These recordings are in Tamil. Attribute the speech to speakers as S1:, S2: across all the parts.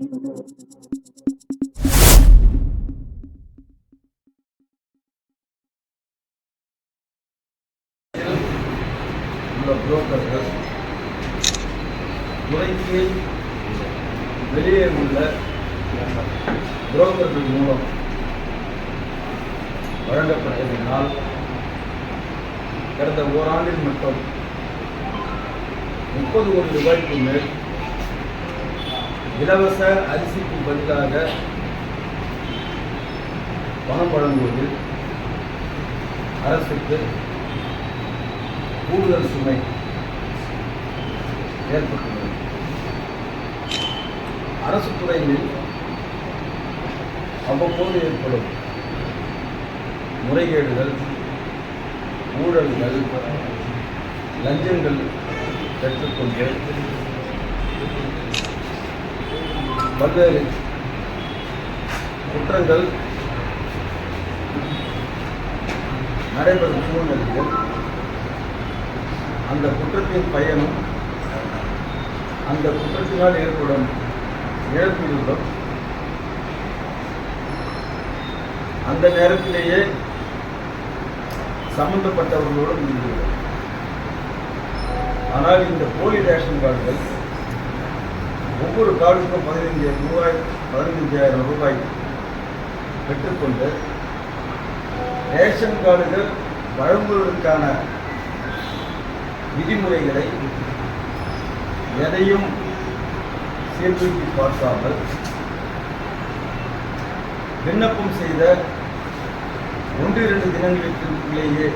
S1: உள்ள புரோக்கர்கள் துறைக்கு வெளியே உள்ள புரோக்கர்கள் மூலம் வழங்கப்பட்டதினால் கடந்த ஓராண்டில் மட்டும் முப்பது கோடி ரூபாய்க்கு மேல் இலவச அரிசிக்கு பதிலாக பணம் வழங்குவது அரசுக்கு கூடுதல் சுமை ஏற்பட்டுள்ளது. அரசு துறையில் அவ்வப்போது ஏற்படும் முறைகேடுகள் ஊழல்கள் லஞ்சங்கள் பெற்றுக்கொண்டு பல்வேறு குற்றங்கள். நடைபெறும் சூழ்நிலையில் அந்த குற்றத்தின் பயனும் அந்த குற்றத்தினால் ஏற்படும் இழப்பீடுகளும் அந்த நேரத்திலேயே சம்பந்தப்பட்டவர்களோடு முடிந்துள்ளது ஆனால் இந்த போலி ரேஷன் கார்டுகள் ஒவ்வொரு கார்டுக்கும் பதினைஞ்சு ரூபாய் பதினைஞ்சாயிரம் ரூபாய் பெற்றுக்கொண்டு ரேஷன் கார்டுகள் வழங்குவதற்கான விதிமுறைகளை எதையும் சீர்தூக்கி பார்க்காமல் விண்ணப்பம் செய்த ஒன்று இரண்டு தினங்களுக்குள்ளேயே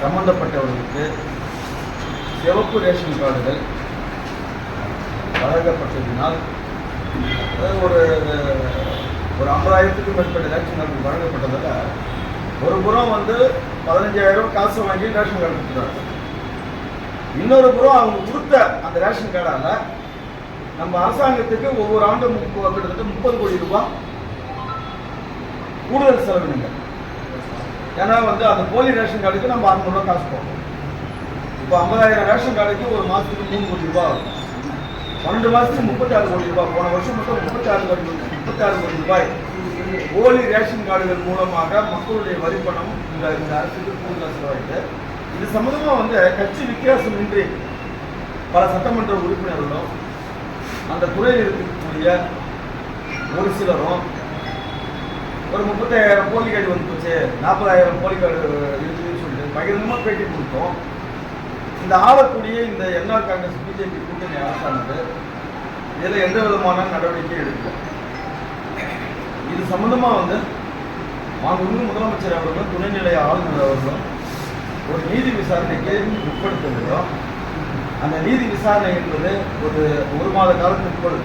S1: சம்பந்தப்பட்டவர்களுக்கு சிவப்பு ரேஷன் கார்டுகள் வழங்கப்பட்டதினால் அதாவது ஒரு ஒரு ஐம்பதாயிரத்துக்கும் மேற்பட்ட ரேஷன் கார்டு வழங்கப்பட்டதால் ஒரு புறம் வந்து பதினஞ்சாயிரம் காசு வாங்கி ரேஷன் கார்டு கொடுத்துறாங்க இன்னொரு புறம் அவங்க கொடுத்த அந்த ரேஷன் கார்டால் நம்ம அரசாங்கத்துக்கு ஒவ்வொரு ஆண்டும் முப்பது கிட்டத்தட்ட முப்பது கோடி ரூபாய் கூடுதல் செலவினுங்க ஏன்னா வந்து அந்த போலி ரேஷன் கார்டுக்கு நம்ம அறுநூறுவா காசு போடுறோம் இப்போ ஐம்பதாயிரம் ரேஷன் கார்டுக்கு ஒரு மாதத்துக்கு மூணு கோடி ரூபாய் ஆகும். பன்னெண்டு மாதத்துக்கு முப்பத்தாறு கோடி ரூபாய். போன வருஷம் மொத்தம் முப்பத்தாறு கோடி முப்பத்தாறு கோடி ரூபாய். போலி ரேஷன் கார்டுகள் மூலமாக மக்களுடைய வரிப்பணம் இந்த இந்த அரசுக்கு கூடுதலாக செலவாயிட்டு இது சம்மந்தமாக வந்து கட்சி வித்தியாசமின்றி பல சட்டமன்ற உறுப்பினர்களும் அந்த துறையில் இருக்கக்கூடிய ஒரு சிலரும் ஒரு முப்பத்தாயிரம் போலி கார்டு வந்து போச்சு நாற்பதாயிரம் போலி கார்டு இருக்குதுன்னு சொல்லிட்டு பகிரங்கமாக பேட்டி கொடுத்தோம். இந்த ஆளக்கூடிய இந்த என்ஆர் காங்கிரஸ் பிஜேபி கூட்டணி அரசானது இதில் எந்த விதமான நடவடிக்கையும் எடுக்கல. இது சம்மந்தமாக வந்து மாண்புமிகு முதலமைச்சர் அவர்களும் துணைநிலை ஆளுநர் அவர்களும் ஒரு நீதி விசாரணைக்கு உட்படுத்த வேண்டும் அந்த நீதி விசாரணை என்பது ஒரு ஒரு மாத காலத்திற்குள்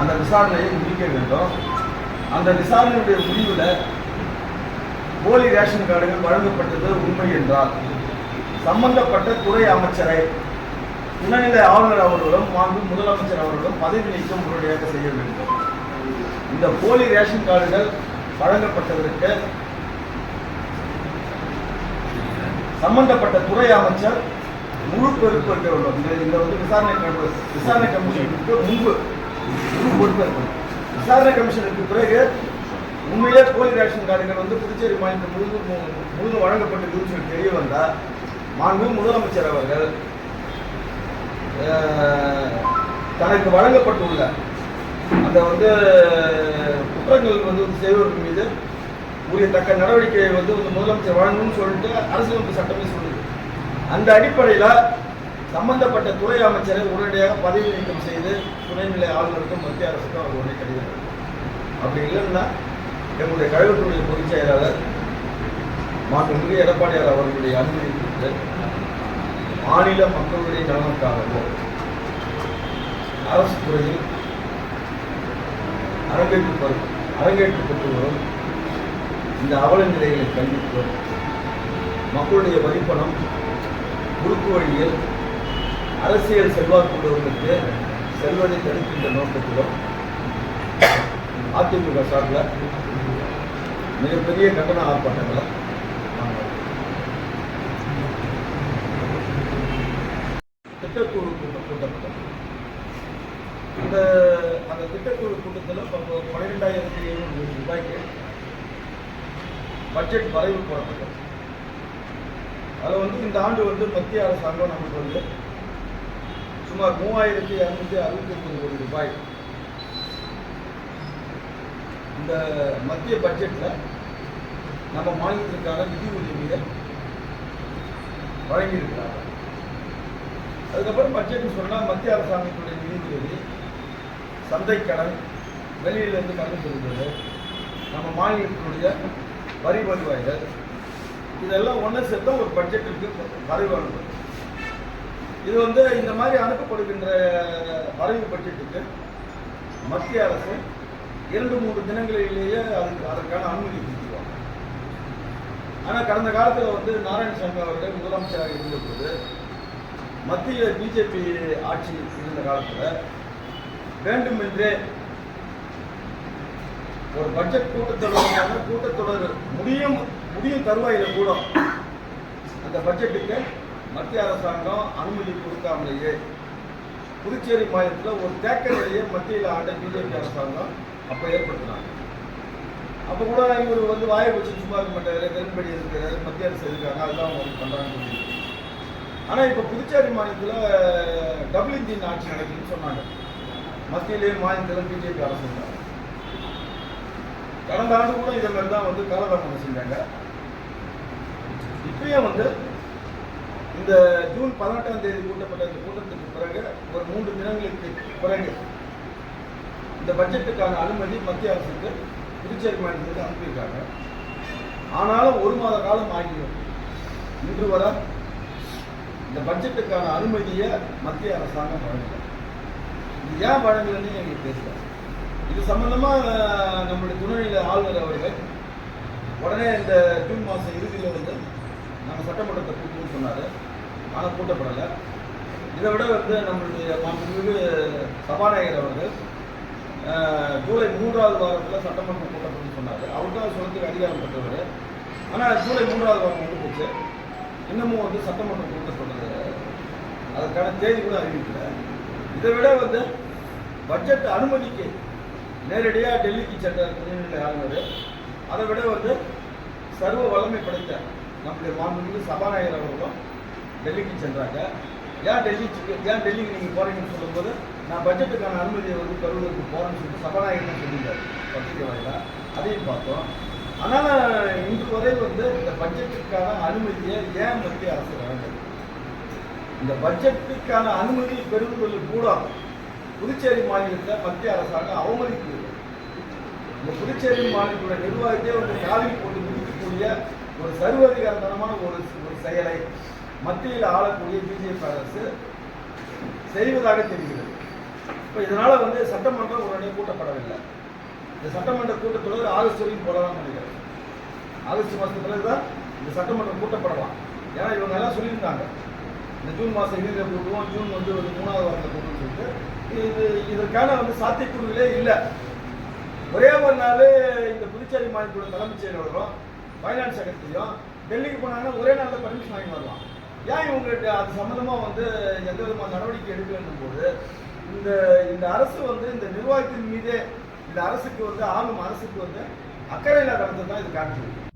S1: அந்த விசாரணையை முடிக்க வேண்டும். அந்த விசாரணையுடைய முடிவில் போலி ரேஷன் கார்டுகள் வழங்கப்பட்டது உண்மை என்றால் சம்பந்தப்பட்ட துறை அமைச்சரை துணைநிலை ஆளுநர் அவர்களும் மாண்பு முதலமைச்சர் அவர்களும் பதவி நீக்கம் உடனடியாக செய்ய வேண்டும். இந்த போலி ரேஷன் கார்டுகள் வழங்கப்பட்டதற்கு சம்பந்தப்பட்ட துறை அமைச்சர் முழு பொறுப்பு இருக்க வேண்டும். இந்த இந்த வந்து விசாரணை விசாரணை கமிஷனுக்கு முன்பு முழு பொறுப்பு இருக்கணும் விசாரணை கமிஷனுக்கு பிறகு உண்மையிலே போலி ரேஷன் கார்டுகள் வந்து புதுச்சேரி மாநிலத்தில் முழுதும் முழுதும் வழங்கப்பட்டதுன்னு சொல்லி தெரிய வந்தால் மாண்பு முதலமைச்சர் அவர்கள் தனக்கு வழங்கப்பட்டுள்ள அந்த வந்து குற்றங்கள் வந்து செய்வதற்கு மீது உரிய தக்க நடவடிக்கையை வந்து வந்து முதலமைச்சர் வழங்கணும்னு சொல்லிட்டு அரசியலமைப்பு சட்டமே சொல்லுது. அந்த அடிப்படையில் சம்பந்தப்பட்ட துறை அமைச்சரை உடனடியாக பதவி நீக்கம் செய்து துணைநிலை ஆளுநருக்கும் மத்திய அரசுக்கும் அவர் உடனே கடிதம் அப்படி இல்லைன்னா எங்களுடைய கழகத்துடைய பொதுச் செயலாளர் மாண்புமிகு எடப்பாடியார் அவர்களுடைய அனுமதி கொடுத்து மாநில மக்களுடைய நலனுக்காகவோ அரசு துறையில் அரங்கேற்று அரங்கேற்றப்பட்டு வரும் இந்த அவல நிலைகளை கண்டித்து மக்களுடைய வரிப்பணம் குறுக்கு வழியில் அரசியல் செல்வாக்குள்ளவர்களுக்கு செல்வதை தடுக்கின்ற நோக்கத்திலும் அதிமுக சார்பில் மிகப்பெரிய கண்டன ஆர்ப்பாட்டங்களை நாங்கள் அந்த அந்த திட்டக்குழு கூட்டத்தில் இப்போ பன்னிரெண்டாயிரத்தி எழுநூறு கோடி ரூபாய்க்கு பட்ஜெட் வரைவு போடப்பட்டது. அதில் வந்து இந்த ஆண்டு வந்து மத்திய அரசாங்கம் நமக்கு வந்து சுமார் மூவாயிரத்தி இரநூத்தி அறுபத்தி ஒன்பது கோடி ரூபாய். இந்த மத்திய பட்ஜெட்டில் நம்ம மாநிலத்திற்கான நிதி உதவியை வழங்கியிருக்கிறாங்க அதுக்கப்புறம் பட்ஜெட்னு சொன்னால் மத்திய அரசாங்கத்துடைய நிதி உதவி சந்தை கடன் வெளியிலிருந்து கடன் பெறுவது நம்ம மாநிலத்தினுடைய வரி வருவாய்கள். இதெல்லாம் ஒன்று சேர்த்தா ஒரு பட்ஜெட்டிற்கு வரைவு அனுப்புது இது வந்து இந்த மாதிரி அனுப்பப்படுகின்ற வரைவு பட்ஜெட்டுக்கு மத்திய அரசு இரண்டு மூன்று தினங்களிலேயே அதுக்கு அதற்கான அனுமதி கொடுத்துருவாங்க. ஆனால் கடந்த காலத்தில் வந்து நாராயணசாமி அவர்கள் முதலமைச்சராக இருந்தபோது மத்திய பிஜேபி ஆட்சி இருந்த காலத்தில் வேண்டுமென்றே ஒரு பட்ஜெட் கூட்டத்தொடர் கூட்டத்தொடர் முடியும் முடியும் தருவாயில் கூட அந்த பட்ஜெட்டுக்கு மத்திய அரசாங்கம் அனுமதி கொடுக்காமலேயே புதுச்சேரி மாநிலத்தில் ஒரு தேக்க நிலையை மத்தியில் ஆண்ட பிஜேபி அரசாங்கம் அப்போ ஏற்படுத்தினாங்க. அப்போ கூட இவர் வந்து வாயை வச்சு சும்மா இருக்க மாட்டாரு வெறும்படி இருக்கிறாரு மத்திய அரசு இருக்காங்க அதெல்லாம் அவங்க பண்ணுறாங்க ஆனால் இப்போ புதுச்சேரி மாநிலத்தில் டபுள் இன்ஜின் ஆட்சி நடக்குதுன்னு சொன்னாங்க. மத்தியிலே மாநிலத்திலும் பிஜேபி அரசு இருந்தாங்க கடந்த ஆண்டு கூட இதே மாதிரி தான் வந்து காலதாமதம் செஞ்சாங்க இப்பயும் வந்து இந்த ஜூன் பதினெட்டாம் தேதி கூட்டப்பட்ட இந்த கூட்டத்துக்கு பிறகு ஒரு மூன்று தினங்களுக்கு பிறகு இந்த பட்ஜெட்டுக்கான அனுமதி மத்திய அரசுக்கு புதுச்சேரி மாநிலத்துக்கு அனுப்பியிருக்காங்க. ஆனாலும் ஒரு மாத காலம் ஆகியும் இன்று வர இந்த பட்ஜெட்டுக்கான அனுமதியை மத்திய அரசாங்கம் வழங்கல. ஏன் வழங்கலன்னு எங்களுக்கு தெரியல. இது சம்பந்தமா நம்மளுடைய துணைநிலை ஆளுநர் அவர்கள் உடனே இந்த ஜூன் மாதம் இறுதியில் வந்து நம்ம சட்டமன்றத்தை கூட்டணும்னு சொன்னார். ஆனால் கூட்டப்படலை. இதை விட வந்து நம்மளுடைய மாண்புமிகு சபாநாயகர் அவர்கள் ஜூலை மூன்றாவது வாரத்தில் சட்டமன்றம் கூட்டப்படும் சொன்னார். அவர் தான் சொல்றதுக்கு அதிகாரம் பெற்றவர். ஆனால் ஜூலை மூன்றாவது வாரம் வந்து போச்சு. இன்னமும் வந்து சட்டமன்றம் கூட்டத்தொடர் அதற்கான தேதி கூட அறிவிக்கலை. இதை விட வந்து பட்ஜெட் அனுமதிக்கு நேரடியாக டெல்லிக்கு சென்ற துணைநிலை ஆளுநர். அதை விட வந்து சர்வ வல்லமை படைத்த நம்முடைய மாண்புமிகு சபாநாயகர் அவர்களும் டெல்லிக்கு சென்றாங்க. ஏன் டெல்லி ஏன் டெல்லிக்கு நீங்கள் போகிறீங்கன்னு சொல்லும்போது நான் பட்ஜெட்டுக்கான அனுமதியை வந்து பெறுவதற்கு போகிறேன்னு சொல்லிட்டு சபாநாயகர் சொல்லியிருந்தார். பத்திரிகை வாயிலா? அதையும் பார்த்தோம். ஆனால் இன்று வரை வந்து இந்த பட்ஜெட்டுக்கான அனுமதியை ஏன் மத்திய அரசு வழங்குது இந்த பட்ஜெட்டுக்கான அனுமதி பெறுவதில் கூட புதுச்சேரி மாநிலத்தை மத்திய அரசாங்கம் அவமதிக்குது இந்த புதுச்சேரி மாநிலத்தோட நிர்வாகத்தை ஒரு காலில் போட்டு முடிக்கக்கூடிய ஒரு சர்வதிகாரத்தனமான ஒரு ஒரு செயலை மத்தியில் ஆளக்கூடிய பிஜேபி அரசு செய்வதாக தெரிகிறது. இப்போ இதனால் வந்து சட்டமன்றம் உடனே கூட்டப்படவில்லை. இந்த சட்டமன்ற கூட்டத்தொடர் ஆகஸ்ட் வரைக்கும் போடலாம் நினைக்கிறேன் ஆகஸ்ட் மாதத்துல தான் இந்த சட்டமன்றம் கூட்டப்படலாம். ஏன்னா இவங்க எல்லாம் சொல்லியிருந்தாங்க. இந்த ஜூன் மாதம் இறுதியில் போடுவோம் ஜூன் வந்து ஒரு மூணாவது வாரத்தில் கூட்டுவோம்னு சொல்லிட்டு. இது இதற்கான வந்து சாத்தியக்குழுவிலே இல்லை. ஒரே ஒரு நாள் இந்த புதுச்சேரி மாநிலத்தோட தலைமைச் செயலாளரும் ஃபைனான்ஸ் செக்ரட்டரியும் டெல்லிக்கு போனாங்கன்னா ஒரே நாளில் பர்மிஷன் வாங்கி வரலாம். ஏன் இவங்களுக்கு அது சம்மந்தமாக வந்து எந்த விதமான நடவடிக்கை எடுக்கலன்னும் போது இந்த இந்த அரசு வந்து இந்த நிர்வாகத்தின் மீதே இந்த அரசுக்கு வந்து ஆளும் அரசுக்கு வந்து அக்கறை இல்லாத தான் இது காட்டுது.